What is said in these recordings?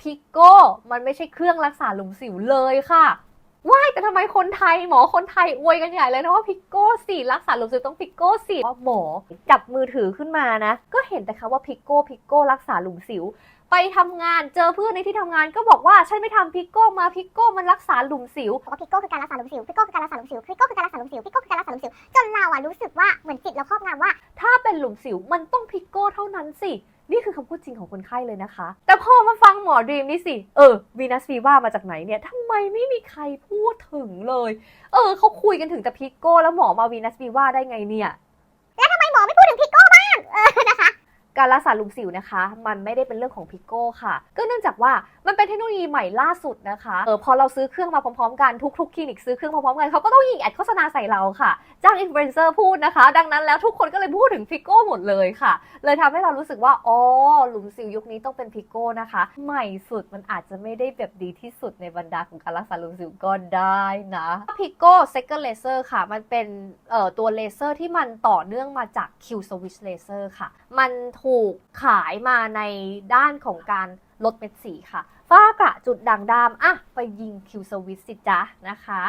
พิกโก้มันไม่ใช่เครื่องรักษาหลุมสิวเลยค่ะว้ายแต่ทำไมคนไทยหมอคนไทยอวยกันใหญ่เลยนะว่าพิกโก้สิรักษาหลุมสิวต้องพิกโก้สิว่าหมอจับมือถือขึ้นมานะ ก็เห็นแต่คำว่าพิกโก้พิกโก้รักษาหลุมสิว ไปทำงานเจอเพื่อนในที่ทำงานก็บอกว่าฉันไม่ทำพิกโก้มาพิกโก้มันรักษาหลุมสิวบอกว่าพิกโก้คือการรักษาหลุมสิวพิกโก้คือการรักษาหลุมสิวพิกโก้คือการรักษาหลุมสิวพิกโก้คือการรักษาหลุมสิวจนเราอะรู้สึกว่าเหมือนจิตเราครอบงำว่า ถ้าเป็นหลุมสิวมันต้องพิกโก้เท่านั้นสิ นี่คือคำพูดจริงของคนไข้เลยนะคะ แต่พอมาฟังหมอดรีมนี่สิ เออวีนัสฟีว่ามาจากไหนเนี่ยทำไมไม่มีใครพูดถึงเลย เออเขาคุยกันถึงแต่พิกโก้แล้วหมอมาวีนัสฟีว่าได้ไงเนี่ย การรักษาหลุมสิวนะคะ มันไม่ได้เป็นเรื่องของพิกโก้ค่ะ ก็เนื่องจากว่ามันเป็นเทคโนโลยีใหม่ล่าสุดนะคะเออพอเราซื้อเครื่องมาพร้อมๆกันทุกๆคลินิกซื้อเครื่องพร้อมๆกันเขาก็ต้องยิงแอดโฆษณาใส่เราค่ะจ้างอินฟลูเอนเซอร์พูดนะคะ ดังนั้นแล้วทุกคนก็เลยพูดถึงพิกโก้หมดเลยค่ะ เลยทำให้เรารู้สึกว่าอ๋อหลุมสิวยุคนี้ต้องเป็นพิกโก้นะคะ ใหม่สุดมันอาจจะไม่ได้แบบดีที่สุดในบรรดาของการรักษาหลุมสิวก็ได้นะพิกโก้เซคันเลเซอร์ค่ะ มันเป็นเอ่อตัวเลเซอร์ที่มันต่อเนื่องมาจาก Q Switch Laser ค่ะ มันถูกขายมาในด้านของการลดเม็ดสีค่ะ ฝ้ากระจุดด่างดำอะไปยิงคิวสวิตสิจ้ะนะคะ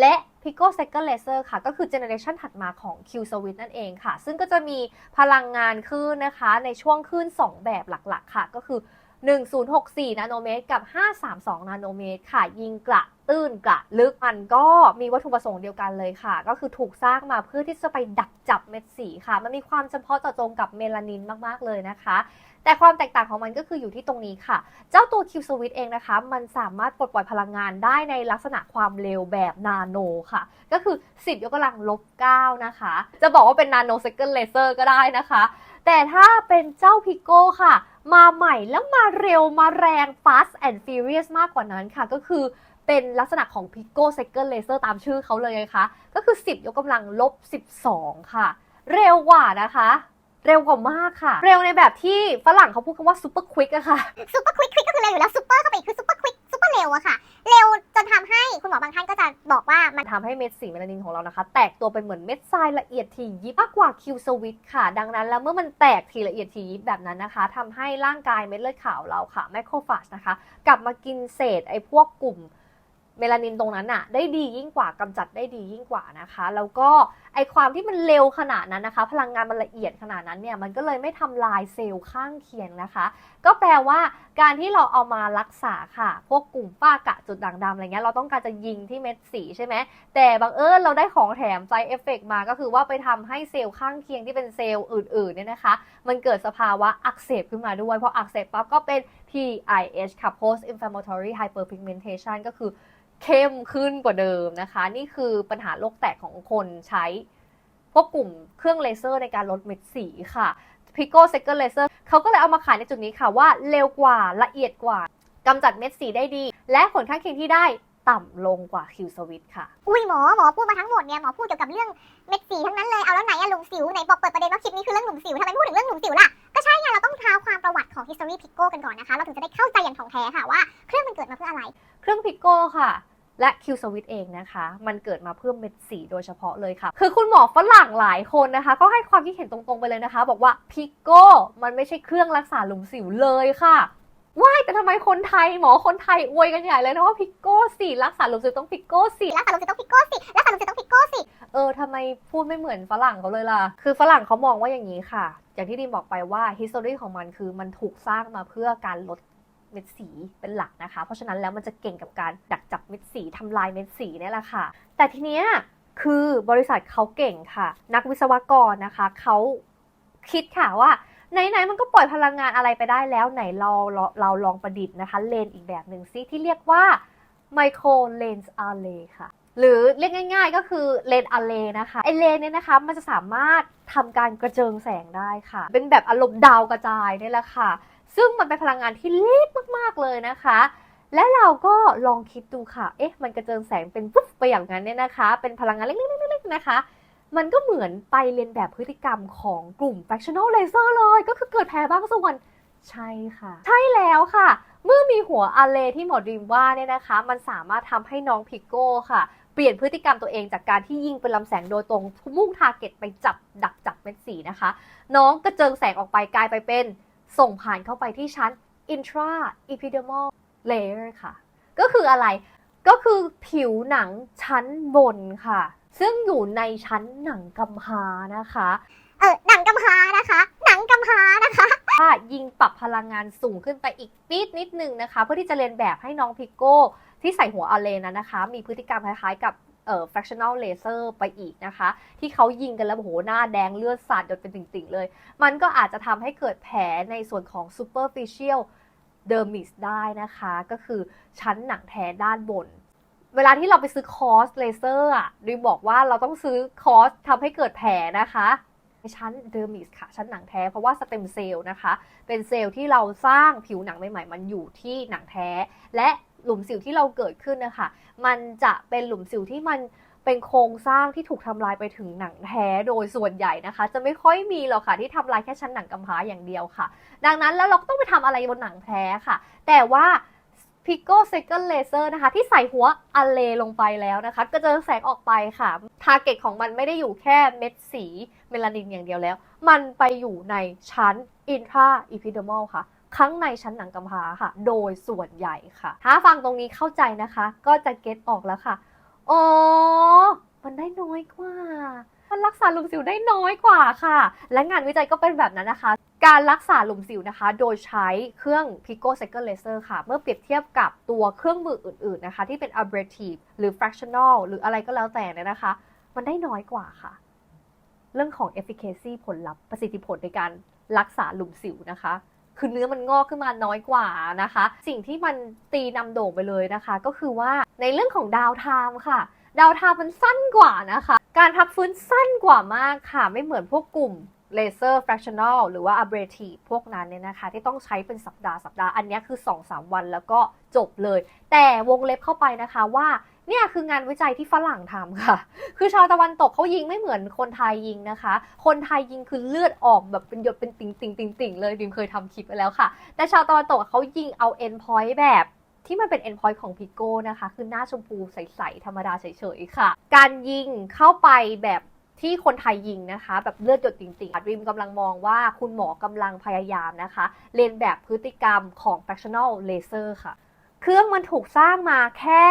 และ Pico Second Laser ค่ะ ก็คือเจเนอเรชันถัดมาของ Q Switch นั่นเองค่ะ ซึ่งก็จะมีพลังงานคลื่นนะคะ ในช่วงคลื่น2 แบบหลักๆ ค่ะ ก็คือ 1064 นาโนเมตร กับ 532 นาโนเมตร ค่ะ ยิงกระตื้นกระลึกมันก็มีวัตถุประสงค์เดียวกันเลยค่ะ ก็คือถูกสร้างมาเพื่อที่จะไปดักจับเม็ดสีค่ะ มันมีความเฉพาะเจาะจงกับเมลานินมาก ๆ เลยนะคะ แต่ความแตกต่างของมันก็คืออยู่ที่ตรงนี้ค่ะ เจ้าตัว Q Switch เองนะคะ มันสามารถปลดปล่อยพลังงานได้ในลักษณะความเร็วแบบนาโนค่ะ ก็คือ 10 ยกกำลังลบ 9 นะคะ จะบอกว่าเป็นนาโนเซคันเลเซอร์ก็ได้นะคะ แต่ถ้าเป็นเจ้าพิโก้ค่ะ มาใหม่แล้วมาเร็วมาแรง fast and furious มากกว่านั้นค่ะ ก็คือเป็นลักษณะของ Pico Second Laser ตามชื่อเขาเลยนะคะ ก็คือ 10 ยกกำลังลบ 12 ค่ะ เร็วกว่านะคะ เร็วกว่ามากค่ะ เร็วในแบบที่ฝรั่งเขาพูดคำว่า super quick อะค่ะซูเปอร์ควิกควิกก็คือเร็วอยู่แล้วซูเปอร์เข้าไปอีกคือซูเปอร์ควิกซูเปอร์เร็วอะค่ะ เร็วจนทำให้คุณหมอบางท่านก็จะบอกว่ามันทำให้เม็ดสีเมลานินของเรานะคะ แตกตัวเป็นเหมือนเม็ดทรายละเอียดถี่ยิบมากกว่าคิวสวิตค่ะ ดังนั้นแล้วเมื่อมันแตกทีละเอียดถี่ยิบแบบนั้นนะคะทำให้ร่างกายเม็ดเลือดขาวเราค่ะแมคโครฟาจนะคะ กลับมากินเศษไอ้พวกกลุ่มเมลานินตรงนั้นน่ะได้ดียิ่งกว่ากำจัดได้ดียิ่งกว่านะคะ แล้วก็ ไอความที่มันเร็วขนาดนั้นนะคะ พลังงานมันละเอียดขนาดนั้นเนี่ยมันก็เลยไม่ทำลายเซลล์ข้างเคียงนะคะ ก็แปลว่าการที่เราเอามารักษาค่ะ พวกกลุ่มฝ้ากะจุดด่างดำอะไรเงี้ยเราต้องการจะยิงที่เม็ดสีใช่ไหมแต่บังเอิญเราได้ของแถมไซเอฟเฟกมาก็คือว่าไปทำให้เซลล์ข้างเคียงที่เป็นเซลล์อื่นๆเนี่ยนะคะ มันเกิดสภาวะอักเสบขึ้นมาด้วยพออักเสบปั๊บก็เป็น PIH ค่ะ Post Inflammatory Hyperpigmentation ก็คือ เข้มขึ้นกว่าเดิมนะคะ นี่คือปัญหาโรคแตกของคนใช้พวกกลุ่มเครื่องเลเซอร์ในการลดเม็ดสีค่ะ Pico Second Laser เขาก็เลยเอามาขายในจุดนี้ค่ะว่าเร็วกว่าละเอียดกว่ากำจัดเม็ดสีได้ดี และผลข้างเคียงที่ได้ ต่ำลงกว่า Q Switch ค่ะ อุ้ยหมอหมอพูดมาทั้งหมดเนี่ยหมอพูดเกี่ยวกับเรื่องเม็ดสีทั้งนั้นเลยเอาแล้วไหนอะหลุมสิวไหนบอกเปิดประเด็นว่าคลิปนี้คือเรื่องหลุมสิวทำไมไม่พูดถึงเรื่องหลุมสิวล่ะก็ใช่ไงเราต้องเท้าความประวัติของ history pico กันก่อนนะคะ เราถึงจะได้เข้าใจอย่างถ่องแท้ค่ะว่าเครื่องมันเกิดมาเพื่ออะไร เครื่อง Pico ค่ะและ Q Switch เองนะคะ มันเกิดมาเพื่อเม็ดสีโดยเฉพาะเลยค่ะ คือคุณหมอฝรั่งหลายคนนะคะ ก็ให้ความคิดเห็นตรงๆไปเลยนะคะ บอกว่า Pico มันไม่ใช่เครื่องรักษาหลุมสิวเลยค่ะ ว้ายแต่ทำไมคนไทยหมอคนไทยอวยกันใหญ่เลยนะว่า Pico สิรักษาหลุมสิวต้อง Pico สิรักษาหลุมสิวต้อง pico สิรักษาหลุมสิวต้อง pico สิเออทำไมพูดไม่เหมือนฝรั่งเขาเลยล่ะ คือฝรั่งเขามองว่าอย่างนี้ค่ะ อย่างที่ดิมบอกไปว่า history ของมันคือมันถูกสร้างมาเพื่อการลดเม็ดสีเป็นหลักนะคะ เพราะฉะนั้นแล้วมันจะเก่งกับการดักจับเม็ดสีทำลายเม็ดสีเนี่ยแหละค่ะ แต่ทีเนี้ยคือบริษัทเขาเก่งค่ะ นักวิศวกรนะคะเขาคิดค่ะว่า ไหนๆมันก็ปล่อยพลังงานอะไรไปได้แล้วไหนเราเราเราลองประดิษฐ์นะคะเลนส์อีกแบบหนึ่งซิที่เรียกว่า micro lens array ค่ะ หรือเรียกง่าย ๆ ก็คือเลนส์อะเลนะคะไอเลนเนี่ยนะคะมันจะสามารถทำการกระเจิงแสงได้ค่ะ เป็นแบบอารมณ์ดาวกระจายเนี่ยแหละค่ะ ซึ่งมันเป็นพลังงานที่เล็กมากๆเลยนะคะและเราก็ลองคิดดูค่ะ เอ๊ะ มันกระเจิงแสงเป็นปุ๊บไปอย่างนั้นเนี่ยนะคะ เป็นพลังงานเล็กๆๆๆนะคะ มันก็เหมือนไปเรียนแบบพฤติกรรมของกลุ่ม fractional laser เลย ก็คือเกิดแพ้บางส่วน ใช่ค่ะ ใช่แล้วค่ะ เมื่อมีหัวอาเลที่หมอดรีมว่าเนี่ยนะคะ มันสามารถทำให้น้องพิกโก้ค่ะ เปลี่ยนพฤติกรรมตัวเองจากการที่ยิงเป็นลำแสงโดยตรงมุ่งทาร์เก็ตไปจับดักจับเม็ดสีนะคะ น้องกระเจิงแสงออกไปกลายไปเป็น ส่งผ่านเข้าไปที่ชั้น intra epidermal layer ค่ะ ก็คืออะไรก็คือผิวหนังชั้นบนค่ะ ซึ่งอยู่ในชั้นหนังกำพร้านะคะ เออหนังกำพร้านะคะ หนังกำพร้านะคะถ้ายิงปรับพลังงานสูงขึ้นไปอีกนิดนิดนึงนะคะ เพื่อที่จะเรียนแบบให้น้องพิกโก้ที่ใส่หัวอาเลนนะนะคะ มีพฤติกรรมคล้ายๆกับเอ่อ fractional laser ไปอีกนะคะ ที่เขายิงกันแล้วโอ้โหหน้าแดงเลือดสาดจนเป็นติ่งๆเลย มันก็อาจจะทำให้เกิดแผลในส่วนของ superficial dermis ได้นะคะ ก็คือชั้นหนังแท้ด้านบน เวลาที่เราไปซื้อคอร์สเลเซอร์อะดิบอกว่าเราต้องซื้อคอร์สทำให้เกิดแผลนะคะชั้นเดอร์มิสค่ะ ชั้นหนังแท้เพราะว่าสเต็มเซลล์นะคะ เป็นเซลล์ที่เราสร้างผิวหนังใหม่ๆ มันอยู่ที่หนังแท้ และหลุมสิวที่เราเกิดขึ้นนะคะ มันจะเป็นหลุมสิวที่มันเป็นโครงสร้างที่ถูกทำลายไปถึงหนังแท้โดยส่วนใหญ่นะคะ จะไม่ค่อยมีหรอกค่ะที่ทำลายแค่ชั้นหนังกำพร้าอย่างเดียวค่ะ ดังนั้นแล้วเราก็ต้องไปทำอะไรบนหนังแท้ค่ะ แต่ว่า Pico Second Laser นะคะ ที่ใส่หัวอะเลลงไปแล้วนะคะ ก็จะแสงออกไปค่ะ ทาร์เก็ตของมันไม่ได้อยู่แค่เม็ดสีเมลานินอย่างเดียวแล้ว มันไปอยู่ในชั้น intra epidermal ค่ะข้างในชั้นหนังกำพร้าค่ะ โดยส่วนใหญ่ค่ะ ถ้าฟังตรงนี้เข้าใจนะคะ ก็จะเก็ตออกแล้วค่ะ อ๋อ มันได้น้อยกว่า มันรักษาหลุมสิวได้น้อยกว่าค่ะ และงานวิจัยก็เป็นแบบนั้นนะคะ การรักษาหลุมสิวนะคะ โดยใช้เครื่อง Pico Second Laser ค่ะ เมื่อเปรียบเทียบกับตัวเครื่องมืออื่น ๆนะคะ ที่เป็น abrasive หรือ fractional หรืออะไรก็แล้วแต่เนี่ยนะคะ มันได้น้อยกว่าค่ะ เรื่องของ efficacy ผลลัพธ์ประสิทธิผลในการรักษาหลุมสิวนะคะคือเนื้อมันงอกขึ้นมาน้อยกว่านะคะ สิ่งที่มันตีนำโด่งไปเลยนะคะ ก็คือว่าในเรื่องของดาวไทม์ค่ะ ดาวไทม์มันสั้นกว่านะคะ การพักฟื้นสั้นกว่ามากค่ะ ไม่เหมือนพวกกลุ่มเลเซอร์ fractional หรือว่า abrasive พวกนั้นเนี่ยนะคะ ที่ต้องใช้เป็นสัปดาห์สัปดาห์อันนี้คือ 2-3 วันแล้วก็จบเลย แต่วงเล็บเข้าไปนะคะว่าเนี่ยคืองานวิจัยที่ฝรั่งทำค่ะ คือชาวตะวันตกเขายิงไม่เหมือนคนไทยยิงนะคะ คนไทยยิงคือเลือดออกแบบเป็นหยดเป็นติ่งติ่งติ่งติ่งเลยดิมเคยทำคลิปไปแล้วค่ะ แต่ชาวตะวันตกเขายิงเอา end point แบบ ที่มันเป็น end point ของพิโก้นะคะ คือหน้าชมพูใส ๆ ธรรมดาเฉย ๆ ค่ะ การยิงเข้าไปแบบที่คนไทยยิงนะคะ แบบเลือดหยดติ่งๆริมกำลังมองว่าคุณหมอกำลังพยายามนะคะเรียนแบบพฤติกรรมของ fractional laser ค่ะ เครื่องมันถูกสร้างมาแค่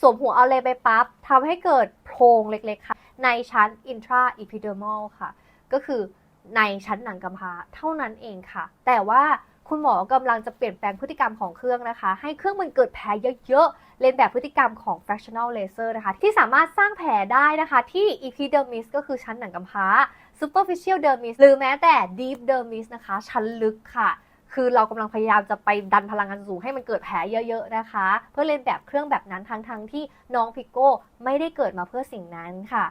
สวมหัวเอาเลยไปปั๊บทำให้เกิดโพรงเล็กๆค่ะ ในชั้น intra epidermal ค่ะ ก็คือในชั้นหนังกำพร้าเท่านั้นเองค่ะ แต่ว่า คุณหมอกำลังจะเปลี่ยนแปลงพฤติกรรมของเครื่องนะคะ ให้เครื่องมันเกิดแผลเยอะๆเรียนแบบพฤติกรรมของ fractional laser นะคะ ที่สามารถสร้างแผลได้นะคะ ที่ epidermis ก็คือชั้นหนังกำพร้า superficial dermis หรือแม้แต่ deep dermis นะคะ ชั้นลึกค่ะ คือเรากำลังพยายามจะไปดันพลังงานสูงให้มันเกิดแผลเยอะๆนะคะ เพื่อเรียนแบบเครื่องแบบนั้นทั้งๆ ที่น้องพิโก้ไม่ได้เกิดมาเพื่อสิ่งนั้นค่ะ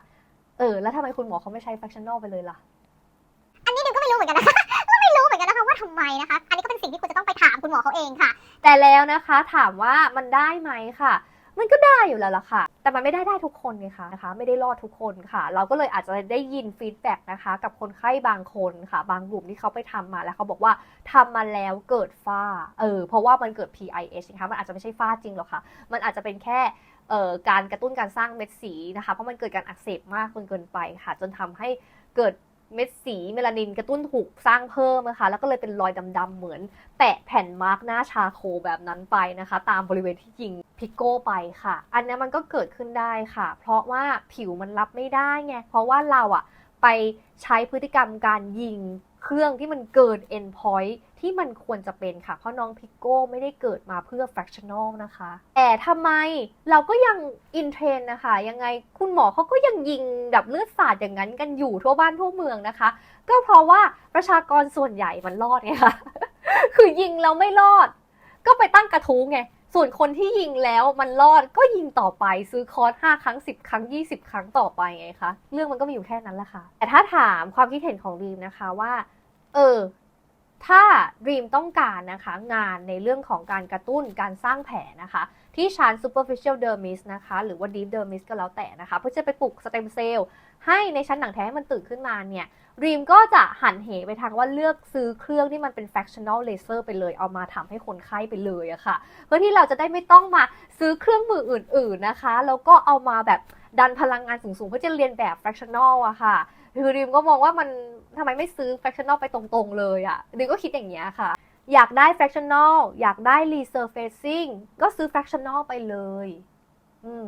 เออ แล้วทำไมคุณหมอเขาไม่ใช้ fractional ไปเลยล่ะ อันนี้ดิวก็ไม่รู้เหมือนกันนะคะก็ไม่รู้เหมือนกันนะคะว่าทำไมนะคะ หมอเขาเองค่ะ แต่แล้วนะคะถามว่ามันได้ไหมค่ะ มันก็ได้อยู่แล้วล่ะค่ะ แต่มันไม่ได้ได้ทุกคนไงคะนะคะ ไม่ได้รอดทุกคนค่ะ เราก็เลยอาจจะได้ยินฟีดแบ็กนะคะ กับคนไข้บางคนค่ะ บางกลุ่มที่เขาไปทำมาแล้วเขาบอกว่าทำมาแล้วเกิดฝ้า เออ เพราะว่ามันเกิด PIH นะคะ มันอาจจะไม่ใช่ฝ้าจริงหรอกค่ะ มันอาจจะเป็นแค่เอ่อการกระตุ้นการสร้างเม็ดสีนะคะ เพราะมันเกิดการอักเสบมากจนเกินไปค่ะ จนทำให้เกิด เม็ดสีเมลานินกระตุ้นถูกสร้างเพิ่มนะคะ แล้วก็เลยเป็นรอยดำๆเหมือน แปะแผ่นมาร์กหน้าชาโคแบบนั้นไปนะคะ ตามบริเวณที่ยิงพิกโก้ไปค่ะ อันนี้มันก็เกิดขึ้นได้ค่ะ เพราะว่าผิวมันรับไม่ได้ไงเพราะว่าเราอะไปใช้พฤติกรรมการยิง เครื่องที่มันเกิน end point ที่มันควรจะเป็นค่ะ เพราะน้องพิกโก้ไม่ได้เกิดมาเพื่อ fractional นะคะ แต่ทำไมเราก็ยังอินเทรนนะคะ ยังไงคุณหมอเขาก็ยังยิงแบบเลือดสาดอย่างนั้นกันอยู่ทั่วบ้านทั่วเมืองนะคะ ก็เพราะว่าประชากรส่วนใหญ่มันรอดไงคะคือยิงแล้วไม่รอด ก็ไปตั้งกระทู้ไง ส่วนคนที่ยิงแล้วมันรอดก็ยิงต่อไปซื้อคอร์ส5ครั้ง 10 ครั้ง 20 ครั้งต่อไปไงคะ เรื่องมันก็มีอยู่แค่นั้นแหละค่ะ แต่ถ้าถามความคิดเห็นของดีมนะคะว่า เออ ถ้าดีมต้องการนะคะงานในเรื่องของการกระตุ้นการสร้างแผลนะคะ ที่ชั้น superficial dermis นะคะ หรือว่า deep dermis ก็แล้วแต่นะคะ เพื่อจะไปปลุกสเต็มเซลล์ ให้ในชั้นหนังแท้ให้มันตื่นขึ้นมาเนี่ยรีมก็จะหันเหไปทางว่าเลือกซื้อเครื่องที่มันเป็น fractional laser ไปเลย เอามาทำให้คนไข้ไปเลยอะค่ะ เพื่อที่เราจะได้ไม่ต้องมาซื้อเครื่องมืออื่น ๆนะคะ แล้วก็เอามาแบบดันพลังงานสูง ๆ เพื่อจะเรียนแบบ fractional อะค่ะ คือริมก็มองว่ามันทำไมไม่ซื้อ fractional ไปตรงๆ เลยอะริมก็คิดอย่างเงี้ยค่ะ อยากได้ fractional อยากได้ resurfacing ก็ซื้อ fractional ไปเลย อืม